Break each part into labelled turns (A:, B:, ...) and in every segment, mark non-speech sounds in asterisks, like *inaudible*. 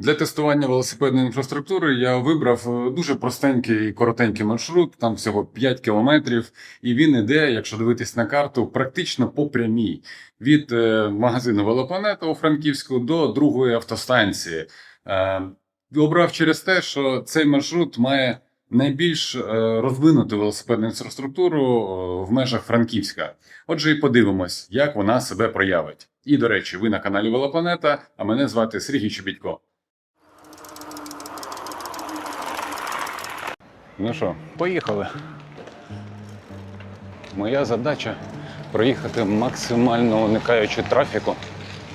A: Для тестування велосипедної інфраструктури я вибрав е, дуже простенький і коротенький маршрут, там всього 5 кілометрів, і він іде, якщо дивитись на карту, практично по прямій від е, магазину Велопланета у Франківську до другої автостанції. Е, Обрав через те, що цей маршрут має найбільш розвинуту велосипедну інфраструктуру в межах Франківська. Отже, і подивимось, як вона себе проявить. І до речі, ви на каналі Велопланета, а мене звати Сергій Чобітько. Ну що, поїхали. Моя задача проїхати максимально уникаючи трафіку.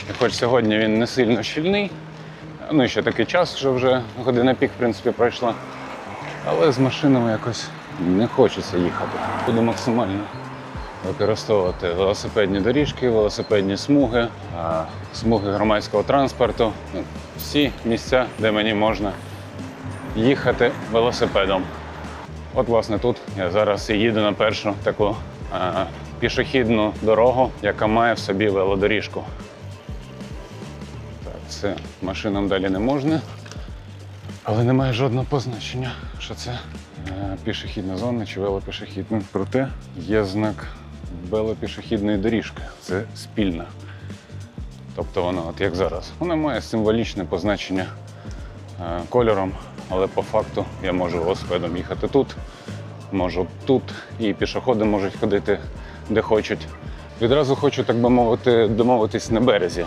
A: І хоч сьогодні він не сильно щільний, ну і ще такий час, що вже година пік, в принципі, пройшла. Але з машинами якось не хочеться їхати. Буду максимально використовувати велосипедні доріжки, велосипедні смуги, смуги громадського транспорту. Ну, Всі місця, де мені можна їхати велосипедом. От, власне, тут я зараз і їду на першу таку а, пішохідну дорогу, яка має в собі велодоріжку. Так, це машинам далі не можна. Але немає жодного позначення, що це е, пішохідна зона чи велопішохідна. Проте є знак велопішохідної доріжки. Це спільна. Тобто вона, от як зараз, вона має символічне позначення е, кольором, але по факту я можу велосипедом їхати тут, можу тут, і пішоходи можуть ходити де хочуть. Відразу хочу, так би мовити, домовитись на березі.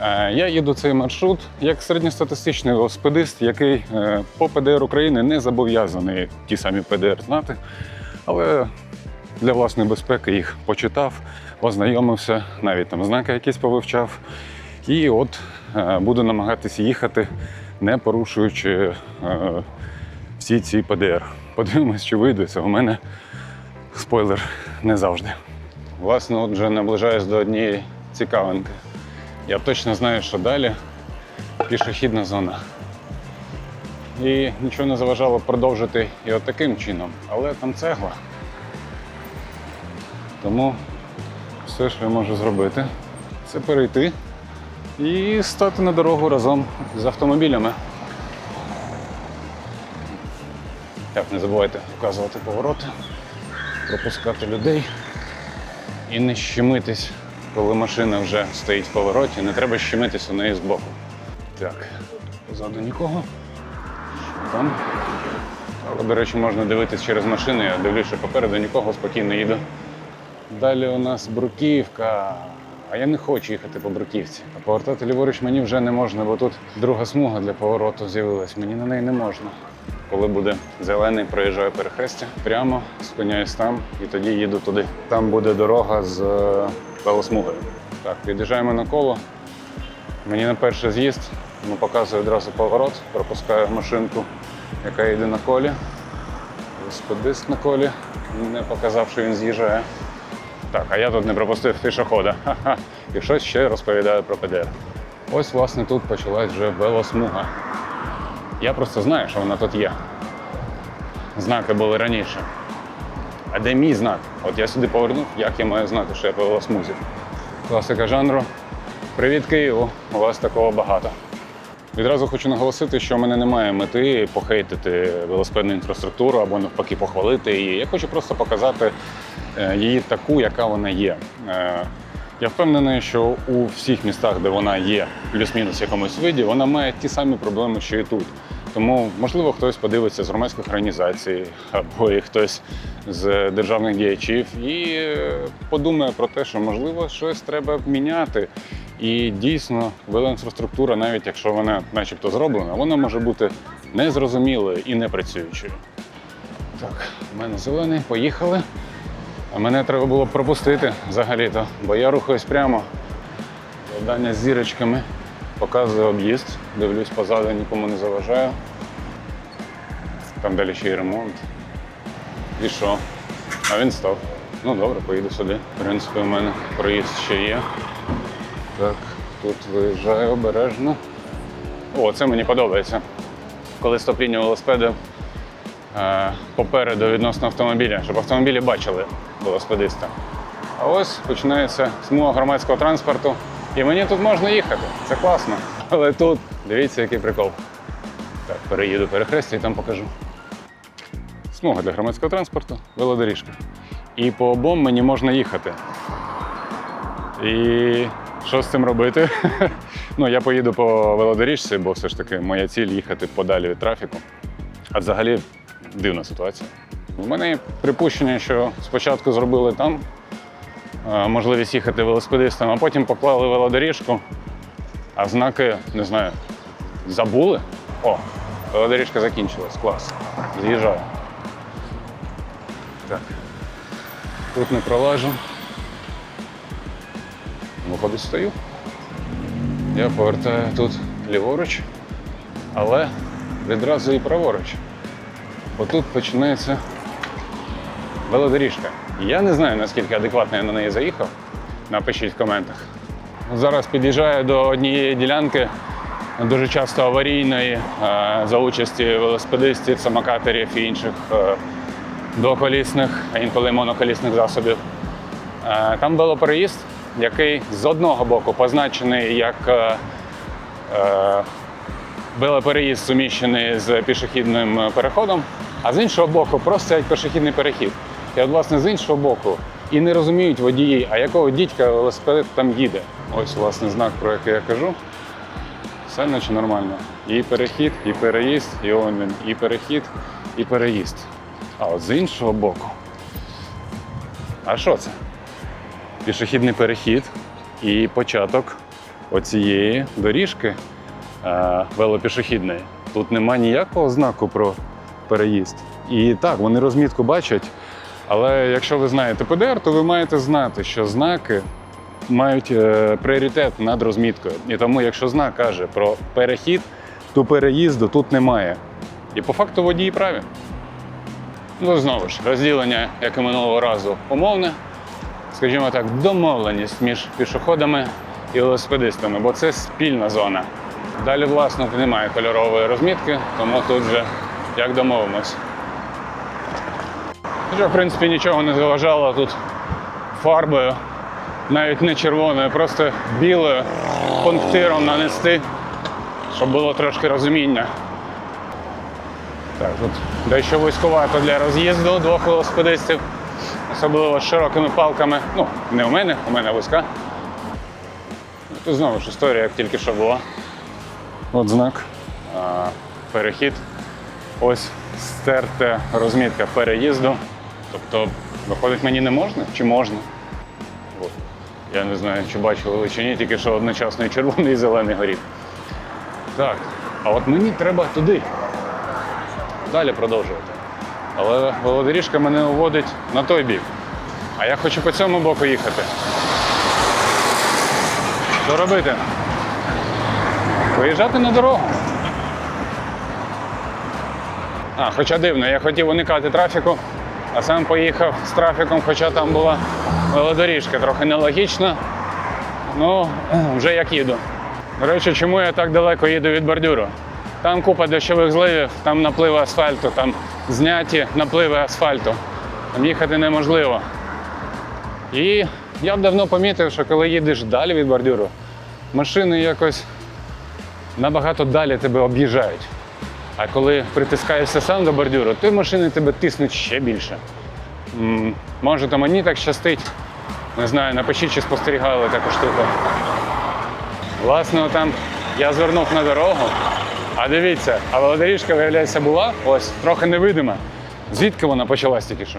A: Е, Я їду цей маршрут як середньостатистичний велосипедист, який е, по ПДР України не зобов'язаний ті самі ПДР знати, але для власної безпеки їх почитав, ознайомився, навіть там знаки якісь повивчав. І от е, буду намагатися їхати, не порушуючи е, всі ці ПДР. Подивимось, чи вийде це. У мене спойлер не завжди. Власне, от вже наближаюсь до однієї цікавинки. Я точно знаю, що далі пішохідна зона. І нічого не заважало продовжити і от таким чином. Але там цегла. Тому все, що я можу зробити, це перейти і стати на дорогу разом з автомобілями. Так, не забувайте вказувати повороти, пропускати людей і не щемитись, коли машина вже стоїть в повороті, не треба щемитись у неї збоку. Так, позаду нікого. Там? Але, до речі, можна дивитись через машину, я дивлюся, попереду нікого спокійно їду. Далі у нас бруківка. А я не хочу їхати по бруківці. А повертати ліворуч мені вже не можна, бо тут друга смуга для повороту з'явилась. Мені на неї не можна. Коли буде зелений, проїжджаю перехрестя, прямо спиняюсь там і тоді їду туди. Там буде дорога з е, велосмугою. Так, під'їжджаємо на коло. Мені на перший з'їзд ну, показує одразу поворот, пропускаю машинку, яка йде на колі. Велосипедист на колі не показав, що він з'їжджає. Так, а я тут не пропустив пішохода. І щось ще розповідаю про ПДР. Ось, власне, тут почалась вже велосмуга. Я просто знаю, що вона тут є. Знаки були раніше. А де мій знак? От я сюди повернув, як я маю знати, що я по велосмузі. Класика жанру. Привіт, Києву! У вас такого багато. Відразу хочу наголосити, що в мене немає мети похейтити велосипедну інфраструктуру або навпаки похвалити її. Я хочу просто показати е, її таку, яка вона є. Е, Я впевнений, що у всіх містах, де вона є, плюс-мінус в якомусь виді, вона має ті самі проблеми, що і тут. Тому, можливо, хтось подивиться з громадських організацій або і хтось з державних діячів і е, подумає про те, що можливо щось треба міняти. І дійсно, велоінфраструктура, навіть якщо вона начебто зроблена, вона може бути незрозумілою і не працюючою. Так, у мене зелений, поїхали. А мене треба було б пропустити взагалі-то, бо я рухаюсь прямо. Завдання з зірочками. Показую об'їзд, дивлюсь позаду, нікому не заважаю. Там далі ще й ремонт. І що? А він став. Ну добре, поїду сюди. В принципі, у мене проїзд ще є. Так, тут виїжджаю обережно. О, це мені подобається. Коли стоп-лінія велосипеду е, попереду відносно автомобіля, щоб автомобілі бачили велосипедиста. А ось починається смуга громадського транспорту. І мені тут можна їхати. Це класно. Але тут дивіться, який прикол. Так, переїду перехрестя і там покажу. Смуга для громадського транспорту, велодоріжка. І по обом мені можна їхати. І що з цим робити? *laughs* ну, я поїду по велодоріжці, бо все ж таки моя ціль їхати подалі від трафіку. А взагалі дивна ситуація. У мене припущення, що спочатку зробили там е, можливість їхати велосипедистам, а потім поклали велодоріжку, а знаки, не знаю, забули. О, велодоріжка закінчилась. Клас. З'їжджаю. Так. Тут не пролажу. Виходить, стою. Я повертаю тут ліворуч, але відразу і праворуч. Отут починається велодоріжка. Я не знаю, наскільки адекватно я на неї заїхав. Напишіть в коментах. Зараз під'їжджаю до однієї ділянки, дуже часто аварійної, е, за участі велосипедистів, самокатерів і інших е, двоколісних, а інколи моноколісних засобів. Е, Там велопереїзд, який з одного боку позначений як е, е, велопереїзд суміщений з пішохідним переходом, а з іншого боку просто як пішохідний перехід. І от, власне, з іншого боку, і не розуміють водії, а якого дідька велосипед там їде. Ось, власне, знак, про який я кажу. Все наче нормально. І перехід, і переїзд, і он він, і перехід, і переїзд. А от з іншого боку. А що це? Пішохідний перехід і початок оцієї доріжки е, велопішохідної. Тут нема ніякого знаку про переїзд. І так, вони розмітку бачать. Але якщо ви знаєте ПДР, то ви маєте знати, що знаки мають е, пріоритет над розміткою. І тому, якщо знак каже про перехід, то переїзду тут немає. І по факту водії праві. Ну, знову ж, розділення, як і минулого разу, умовне, скажімо так, домовленість між пішоходами і велосипедистами, бо це спільна зона. Далі, власне, немає кольорової розмітки, тому тут вже як домовимось. Вже, в принципі, нічого не заважало тут фарбою, навіть не червоною, просто білою пунктиром нанести, щоб було трошки розуміння. Так, тут дещо вузькувато для роз'їзду двох велосипедистів, особливо з широкими палками. Ну, не у мене, у мене вузька. Тут знову ж історія, як тільки що була. От знак. А, перехід. Ось стерта розмітка переїзду. Тобто, виходить, мені не можна чи можна? От. Я не знаю, чи бачили ви чи ні, тільки що одночасно і червоний і зелений горів. Так, а от мені треба туди. Далі продовжувати. Але велодоріжка мене уводить на той бік. А я хочу по цьому боку їхати. Що робити? Виїжджати на дорогу. А, хоча дивно, я хотів уникати трафіку, а сам поїхав з трафіком, хоча там була велодоріжка, трохи нелогічно. Ну, *clears throat* вже як їду. До речі, чому я так далеко їду від бордюру? Там купа дощових зливів, там напливи асфальту, там зняті напливи асфальту. Там їхати неможливо. І я б давно помітив, що коли їдеш далі від бордюру, машини якось набагато далі тебе об'їжджають. А коли притискаєшся сам до бордюру, то машини тебе тиснуть ще більше. Може, то мені так щастить. Не знаю, напишіть, чи спостерігали таку штуку. Власне, там я звернув на дорогу, а дивіться, а велодоріжка, виявляється, була ось трохи невидима. Звідки вона почалась тільки що?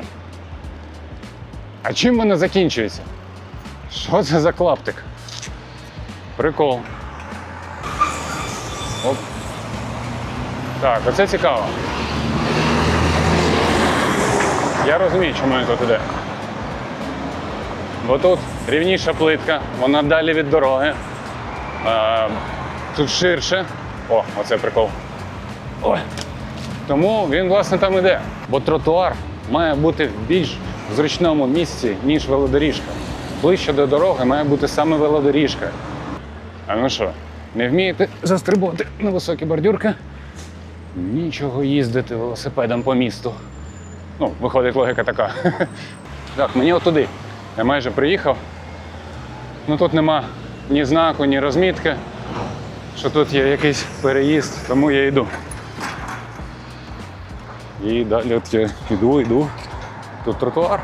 A: А чим вона закінчується? Що це за клаптик? Прикол. Оп. Так, оце цікаво. Я розумію, чому він тут іде. Бо тут рівніша плитка, вона далі від дороги. Тут ширше. О, оце прикол. Ой. Тому він, власне, там іде. Бо тротуар має бути в більш зручному місці, ніж велодоріжка. Ближче до дороги має бути саме велодоріжка. А ну що, не вмієте застрибувати на високі бордюрки? Нічого їздити велосипедом по місту. Ну, виходить логіка така. *laughs* Так, мені отуди. Я майже приїхав. Ну тут нема ні знаку, ні розмітки. Що тут є якийсь переїзд, тому я йду. І далі от я йду, йду. Тут тротуар.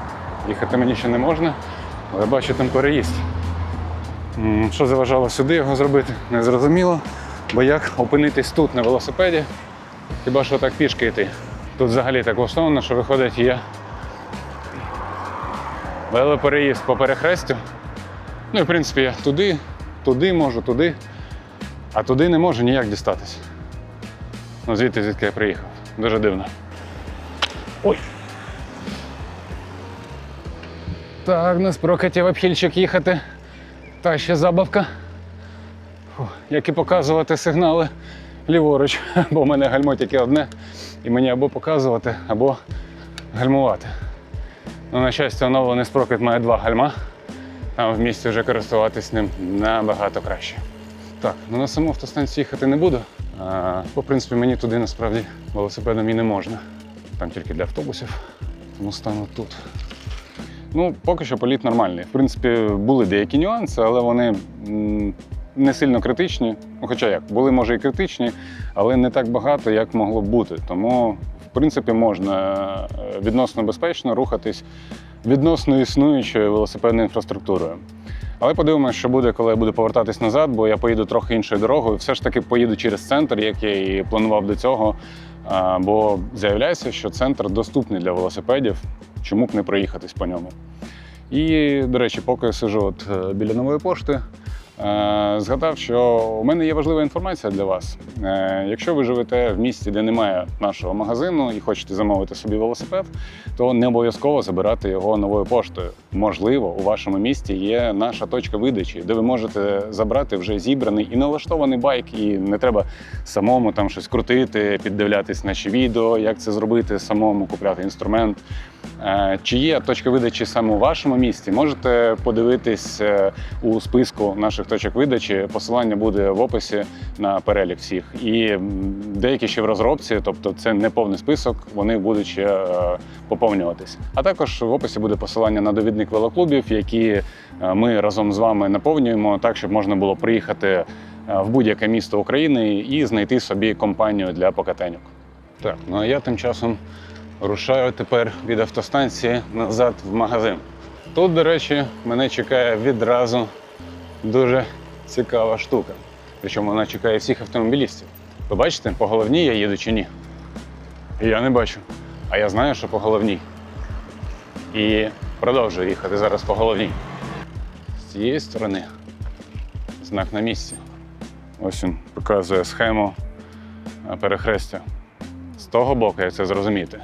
A: Їхати мені ще не можна, але бачу там переїзд. Що заважало сюди його зробити, не зрозуміло. Бо як опинитись тут на велосипеді, хіба що так пішки йти. Тут взагалі так влаштовано, що виходить є велопереїзд по перехрестю. Ну і в принципі я туди, туди можу, туди, а туди не можу ніяк дістатись. Ну звідти звідки я приїхав. Дуже дивно. Ой. Так, на спрокаті в обхільчик їхати. Та ще забавка. Фу, Як і показувати сигнали ліворуч, *laughs* бо в мене гальмо тільки одне. І мені або показувати, або гальмувати. Ну, на щастя, оновлений спрокет має два гальма. Там в місті вже користуватись ним набагато краще. Так, ну на саму автостанцію їхати не буду. А, по принципі, мені туди насправді велосипедом і не можна. Там тільки для автобусів, тому стану тут. Ну, поки що політ нормальний. В принципі, були деякі нюанси, але вони не сильно критичні. Ну, хоча як, були, може, і критичні, але не так багато, як могло б бути. Тому, в принципі, можна е, відносно безпечно рухатись відносно існуючою велосипедною інфраструктурою. Але подивимося, що буде, коли я буду повертатись назад, бо я поїду трохи іншою дорогою. Все ж таки поїду через центр, як я і планував до цього. Бо заявляється, що центр доступний для велосипедів, чому б не проїхатись по ньому. І, до речі, поки я сижу от е, біля нової пошти, згадав, що у мене є важлива інформація для вас. Е, Якщо ви живете в місті, де немає нашого магазину і хочете замовити собі велосипед, то не обов'язково забирати його новою поштою. Можливо, у вашому місті є наша точка видачі, де ви можете забрати вже зібраний і налаштований байк, і не треба самому там щось крутити, піддивлятись наші відео, як це зробити, самому купляти інструмент. Е, Чи є точка видачі саме у вашому місті? Можете подивитись е, у списку наших точок видачі. Посилання буде в описі на перелік всіх. І деякі ще в розробці, тобто це не повний список, вони будуть ще е, поповнюватись. А також в описі буде посилання на довідник велоклубів, які е, ми разом з вами наповнюємо так, щоб можна було приїхати е, в будь-яке місто України і знайти собі компанію для покатеньок. Так, ну а я тим часом рушаю тепер від автостанції назад в магазин. Тут, до речі, мене чекає відразу дуже цікава штука. Причому вона чекає всіх автомобілістів. Ви бачите, по головній я їду чи ні? Я не бачу. А я знаю, що по головній. І продовжую їхати зараз по головній. З цієї сторони знак на місці. Ось він показує схему перехрестя. З того боку, як це зрозуміти.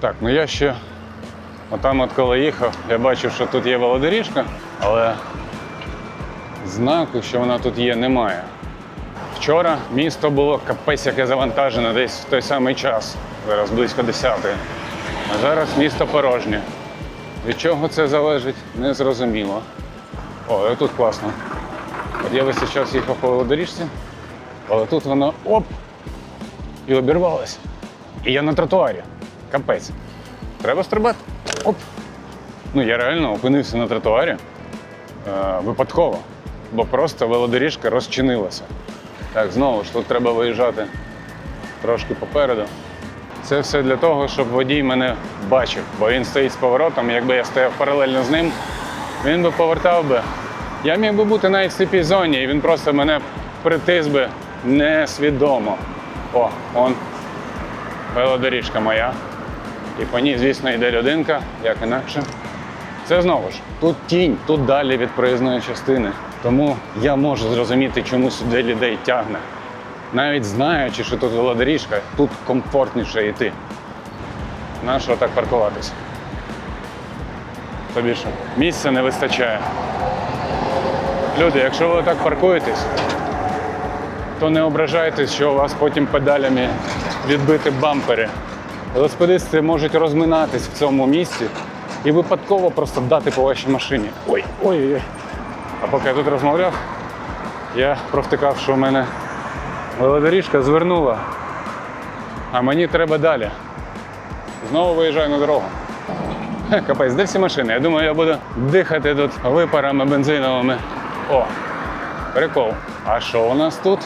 A: Так, ну я ще отам, от коли їхав, я бачив, що тут є велодоріжка, але знаку, що вона тут є, немає. Вчора місто було капець, яке завантажене десь в той самий час, зараз близько 10 А зараз місто порожнє. Від чого це залежить, не зрозуміло. О, і тут класно. От я весь час їхав по велодоріжці, але тут воно оп! І обірвалось. І я на тротуарі. Капець. Треба стрибати. Оп. Ну я реально опинився на тротуарі е, випадково, бо просто велодоріжка розчинилася. Так, знову ж тут треба виїжджати трошки попереду. Це все для того, щоб водій мене бачив, бо він стоїть з поворотом. Якби я стояв паралельно з ним, він би повертав би. Я міг би бути навіть в сліпій зоні, і він просто мене притис би несвідомо. О, он велодоріжка моя. І по ній, звісно, йде людинка, як інакше. Це знову ж, тут тінь, тут далі від проїзної частини. Тому я можу зрозуміти, чому сюди людей тягне. Навіть знаючи, що тут велодоріжка, тут комфортніше йти. Нащо так паркуватися? Тобі що, місця не вистачає. Люди, якщо ви так паркуєтесь, то не ображайтесь, що у вас потім педалями відбити бампери. Велосипедисти можуть розминатись в цьому місці і випадково просто дати по вашій машині. Ой, ой, ой. А поки я тут розмовляв, я провтикав, що у мене велодоріжка звернула, а мені треба далі. Знову виїжджаю на дорогу. Капець, де всі машини? Я думаю, я буду дихати тут випарами бензиновими. О, прикол. А що у нас тут?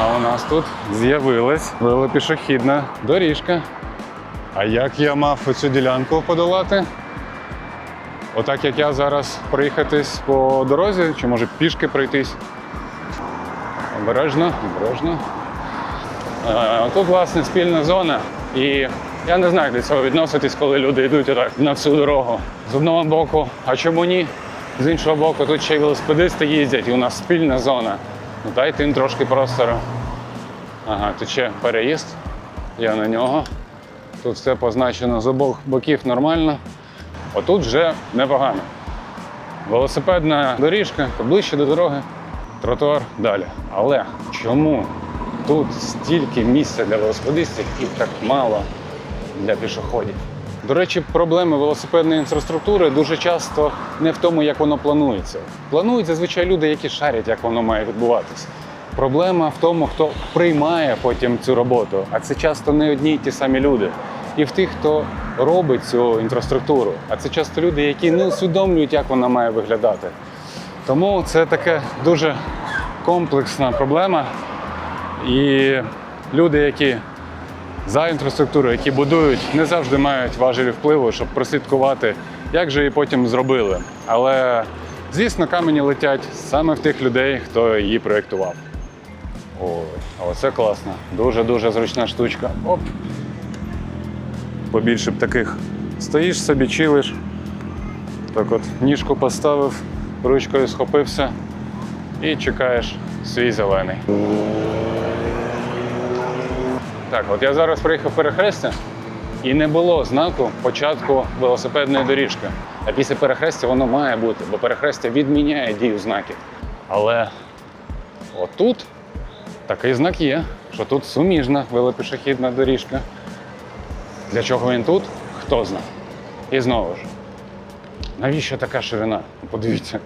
A: А у нас тут з'явилась велопішохідна доріжка. А як я мав оцю ділянку подолати? Отак як я зараз проїхатись по дорозі, чи може пішки пройтись? Обережно, обережно. Е, Тут, власне, спільна зона. І я не знаю, до цього відноситись, коли люди йдуть отак на всю дорогу. З одного боку, а чому ні? З іншого боку, тут ще й велосипедисти їздять, і у нас спільна зона. Ну дайте їм трошки простору. Ага, тут ще переїзд. Я на нього. Тут все позначено з обох боків нормально. Отут вже непогано. Велосипедна доріжка, поближче до дороги, тротуар далі. Але чому тут стільки місця для велосипедистів і так мало для пішоходів? До речі, проблеми велосипедної інфраструктури дуже часто не в тому, як воно планується. Планують зазвичай люди, які шарять, як воно має відбуватися. Проблема в тому, хто приймає потім цю роботу, а це часто не одні й ті самі люди. І в тих, хто робить цю інфраструктуру, а це часто люди, які не усвідомлюють, як вона має виглядати. Тому це така дуже комплексна проблема. І люди, які за інфраструктуру, які будують, не завжди мають важелі впливу, щоб прослідкувати, як же її потім зробили. Але, звісно, камені летять саме в тих людей, хто її проєктував. Ой, оце класно. Дуже-дуже зручна штучка. Оп. Побільше б таких. Стоїш собі, чилиш. Так от, ніжку поставив, ручкою схопився і чекаєш свій зелений. Так, от я зараз приїхав перехрестя і не було знаку початку велосипедної доріжки. А після перехрестя воно має бути, бо перехрестя відміняє дію знаків. Але отут такий знак є, що тут суміжна велопішохідна доріжка. Для чого він тут? Хто знає. І знову ж, навіщо така ширина? Подивіться.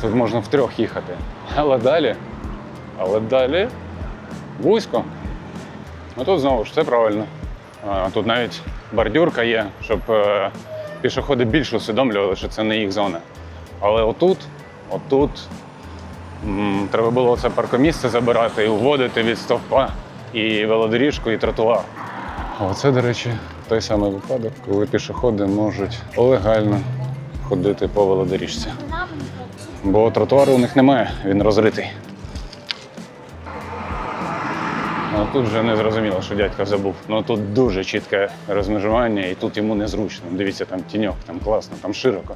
A: Тут можна втрьох їхати. Але далі, але далі вузько. Ну тут знову ж все правильно. Тут навіть бордюрка є, щоб е, пішоходи більше усвідомлювали, що це не їх зона. Але отут, отут треба було це паркомісце забирати і уводити від стовпа і велодоріжку, і тротуар. А Оце, до речі, той самий випадок, коли пішоходи можуть легально ходити по велодоріжці. Бо тротуару у них немає, він розритий. Ну, тут вже не зрозуміло, що дядько забув. Ну тут дуже чітке розмежування, і тут йому незручно. Дивіться, там тіньок, там класно, там широко.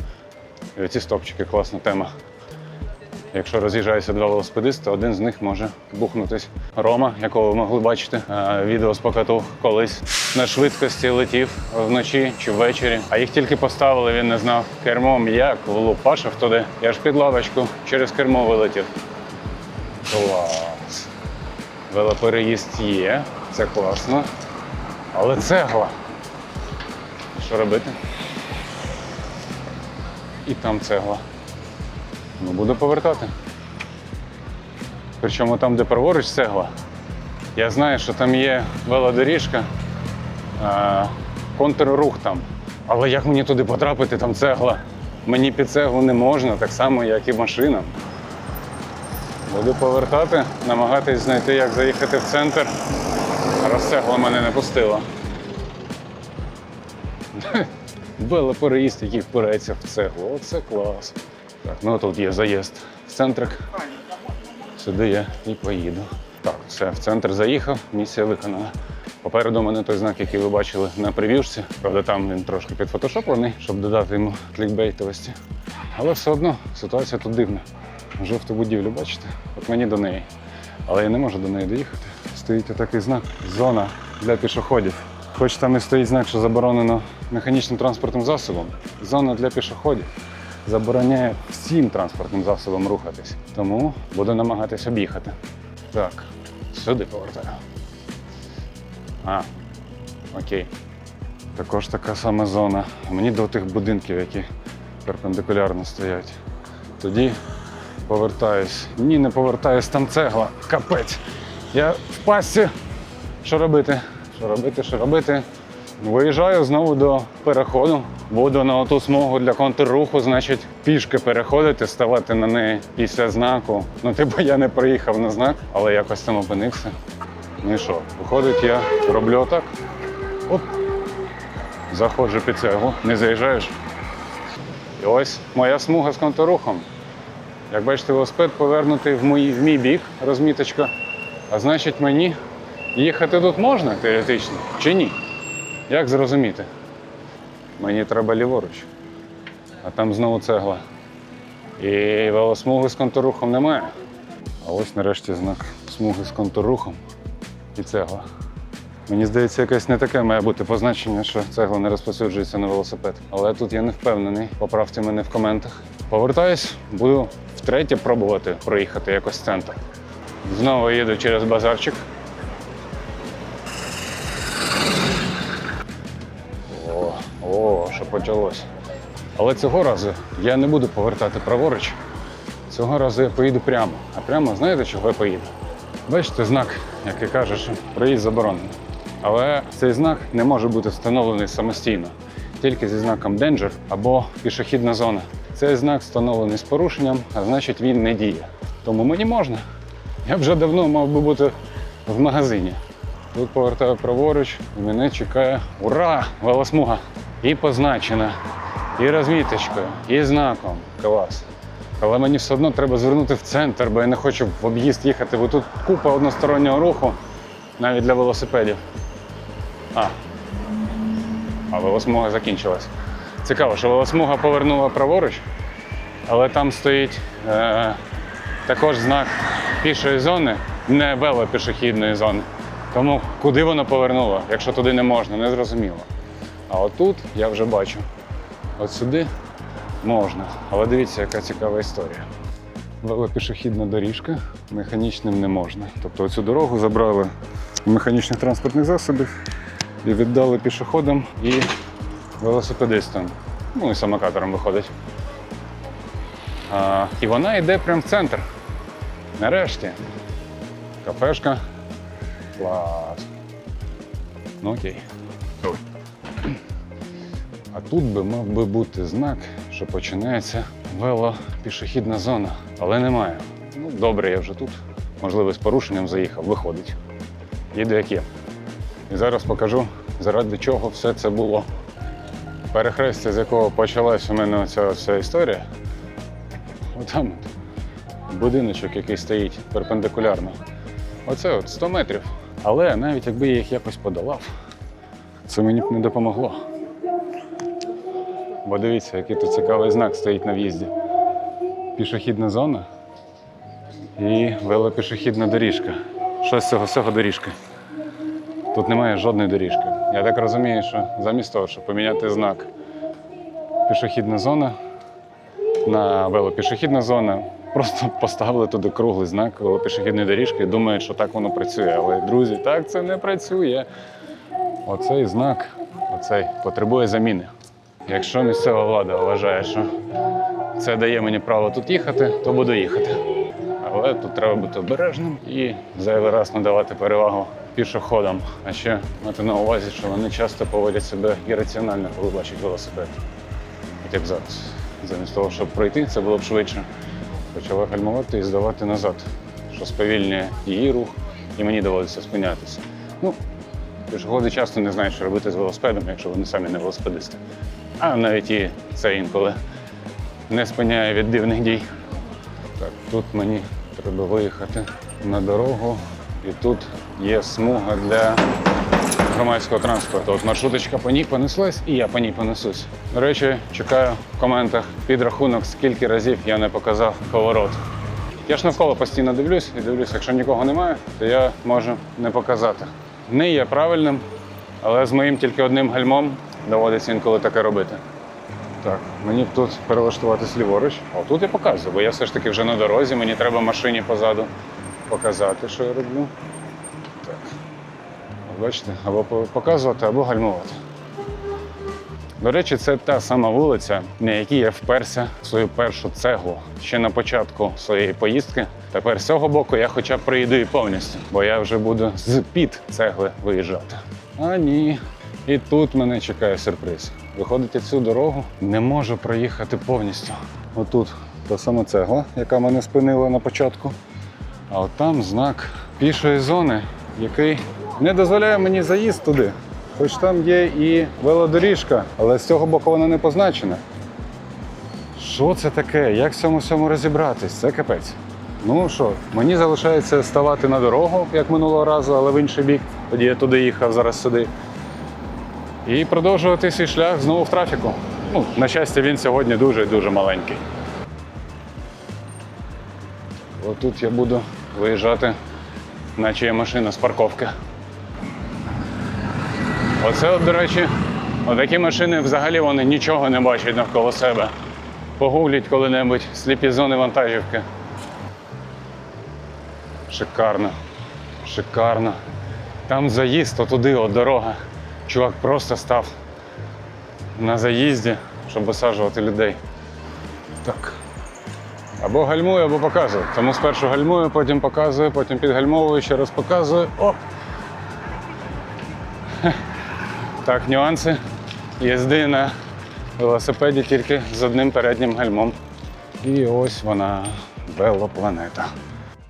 A: І оці стопчики класна тема. Якщо роз'їжджаються два велосипедисти, один з них може бухнутись. Рома, якого ви могли бачити, е, відео з покату колись на швидкості летів вночі чи ввечері. А їх тільки поставили, він не знав кермом, як влупашив туди. Я ж під лавочку через кермо вилетів. Клас. Велопереїзд є, це класно. Але цегла. Що робити? І там цегла. Ну, буду повертати. Причому там, де праворуч цегла, я знаю, що там є велодоріжка, контррух там. Але як мені туди потрапити, там цегла? Мені під цеглу не можна, так само, як і машинам. Буду повертати, намагатись знайти, як заїхати в центр. Раз цегла мене не пустила. *laughs* Велопереїзд, який впирається в цеглу. Оце клас. Так, ну тут є заїзд в центрик. Сюди я і поїду. Так, все, в центр заїхав, місія виконана. Попереду у мене той знак, який ви бачили на прев'юшці. Правда, там він трошки підфотошоплений, щоб додати йому клікбейтовості. Але все одно ситуація тут дивна. Жовту будівлю, бачите? От мені до неї. Але я не можу до неї доїхати. Стоїть отакий знак зона для пішоходів. Хоч там і стоїть знак, що заборонено механічним транспортним засобом, зона для пішоходів забороняє всім транспортним засобам рухатись. Тому буду намагатись об'їхати. Так, сюди повертаю. А, окей. Також така сама зона. Мені до тих будинків, які перпендикулярно стоять. Тоді повертаюсь. Ні, не повертаюсь, там цегла. Капець. Я в пасті. Що робити? Що робити, що робити? Виїжджаю знову до переходу. Буду на оту смугу для контрруху, значить, пішки переходити, ставати на неї після знаку. Ну, типу, я не проїхав на знак, але якось там опинився. Ну і що? Виходить, я роблю отак. Оп. Заходжу під цеглу, не заїжджаєш. І ось моя смуга з контррухом. Як бачите, велосипед повернутий в, мій, в мій бік, розміточка. А значить, мені їхати тут можна теоретично чи ні? Як зрозуміти? Мені треба ліворуч, а там знову цегла. І велосмуги з контррухом немає. А ось нарешті знак смуги з контррухом і цегла. Мені здається, якесь не таке має бути позначення, що цегла не розповсюджується на велосипед. Але тут я не впевнений. Поправте мене в коментах. Повертаюсь, буду втретє пробувати проїхати якось центр. Знову їду через базарчик. Почалось. Але цього разу я не буду повертати праворуч. Цього разу я поїду прямо. А прямо знаєте, чого я поїду? Бачите знак, який каже, що проїзд заборонений. Але цей знак не може бути встановлений самостійно, тільки зі знаком Danger або пішохідна зона. Цей знак встановлений з порушенням, а значить він не діє. Тому мені можна. Я вже давно мав би бути в магазині. Тут повертаю праворуч і мене чекає ура! Велосмуга! І позначена, і розміточкою, і знаком. Клас. Але мені все одно треба звернути в центр, бо я не хочу в об'їзд їхати, бо тут купа одностороннього руху, навіть для велосипедів. А. А велосмуга закінчилась. Цікаво, що велосмуга повернула праворуч, але там стоїть е, також знак пішої зони, не велопішохідної зони. Тому куди воно повернуло, якщо туди не можна, не зрозуміло. А отут я вже бачу. От сюди можна. Але дивіться, яка цікава історія. Велопішохідна доріжка, механічним не можна. Тобто цю дорогу забрали з механічних транспортних засобів і віддали пішоходам і велосипедистам. Ну і самокаторам виходить. А, і вона йде прямо в центр. Нарешті. Кафешка. Клас. Ну окей. А тут би мав би бути знак, що починається велопішохідна зона, але немає. Ну, добре, я вже тут. Можливо, з порушенням заїхав, виходить. Їду як є. І зараз покажу, заради чого все це було. Перехрестя, з якого почалась у мене оця вся історія. Отам от будиночок, який стоїть перпендикулярно. Оце от 100 метрів. Але навіть якби я їх якось подолав, це мені б не допомогло. Бо дивіться, який тут цікавий знак стоїть на в'їзді. Пішохідна зона і велопішохідна доріжка. Що з цього всього доріжка? Тут немає жодної доріжки. Я так розумію, що замість того, щоб поміняти знак пішохідна зона на велопішохідна зона, просто поставили туди круглий знак велопішохідної доріжки і думають, що так воно працює. Але, друзі, так це не працює. Оцей знак, оцей потребує заміни. Якщо місцева влада вважає, що це дає мені право тут їхати, то буду їхати. Але тут треба бути обережним і зайвий раз надавати перевагу пішоходам. А ще мати на увазі, що вони часто поводять себе ірраціонально, коли бачать велосипед. От як зараз. Замість того, щоб пройти, це було б швидше. Почала гальмувати і здавати назад, що сповільнює її рух, і мені доводиться спинятися. Ну, пішоходи часто не знають, що робити з велосипедом, якщо вони самі не велосипедисти. А навіть і це інколи не спиняє від дивних дій. Так, тут мені треба виїхати на дорогу, і тут є смуга для громадського транспорту. От маршруточка по ній понеслась, і я по ній понесусь. До речі, чекаю в коментах підрахунок, скільки разів я не показав поворот. Я ж навколо постійно дивлюсь і дивлюсь, якщо нікого немає, то я можу не показати. Не є правильним, але з моїм тільки одним гальмом доводиться інколи таке робити. Так, мені б тут перелаштуватись ліворуч. А тут я показую, бо я все ж таки вже на дорозі, мені треба машині позаду показати, що я роблю. Так. Бачите, або показувати, або гальмувати. До речі, це та сама вулиця, на якій я вперся в свою першу цеглу ще на початку своєї поїздки. Тепер з цього боку я хоча б приїду і повністю, бо я вже буду з під цегли виїжджати. А ні, І тут мене чекає сюрприз. Виходить цю дорогу, не можу проїхати повністю. Отут та сама цегла, яка мене спинила на початку. А от там знак пішої зони, який не дозволяє мені заїзд туди. Хоч там є і велодоріжка, але з цього боку вона не позначена. Що це таке? Як в цьому всьому розібратись? Це капець. Ну що, мені залишається ставати на дорогу, як минулого разу, але в інший бік. Тоді я туди їхав, зараз сюди. І продовжувати свій шлях знову в трафіку. Ну, на щастя, він сьогодні дуже дуже маленький. Отут я буду виїжджати, наче є машина з парковки. Оце, до речі, отакі машини взагалі вони нічого не бачать навколо себе. Погугліть коли-небудь сліпі зони вантажівки. Шикарно. Шикарно. Там заїзд, отуди, от дорога. Чувак просто став на заїзді, щоб висаджувати людей. Так. Або гальмую, або показую. Тому спершу гальмую, потім показую, потім підгальмовую, ще раз показую. Оп! *laughs* Так, нюанси їзди на велосипеді тільки з одним переднім гальмом. І ось вона велопланета.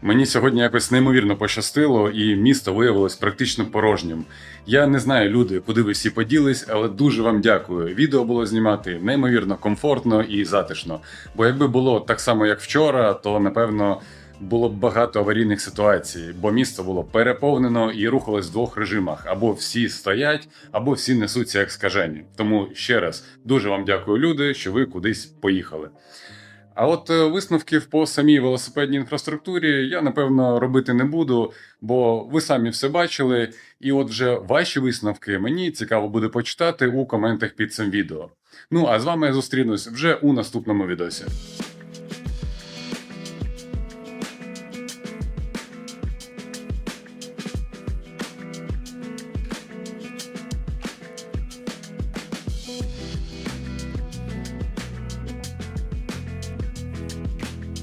A: Мені сьогодні якось неймовірно пощастило, і місто виявилось практично порожнім. Я не знаю, люди, куди ви всі поділись, але дуже вам дякую. Відео було знімати неймовірно комфортно і затишно. Бо якби було так само, як вчора, то напевно було б багато аварійних ситуацій, бо місто було переповнено і рухалось в двох режимах: або всі стоять, або всі несуться як скажені. Тому ще раз дуже вам дякую, люди, що ви кудись поїхали. А от е, висновків по самій велосипедній інфраструктурі я напевно робити не буду, бо ви самі все бачили. І от вже ваші висновки мені цікаво буде почитати у коментах під цим відео. Ну а з вами я зустрінусь вже у наступному відосі.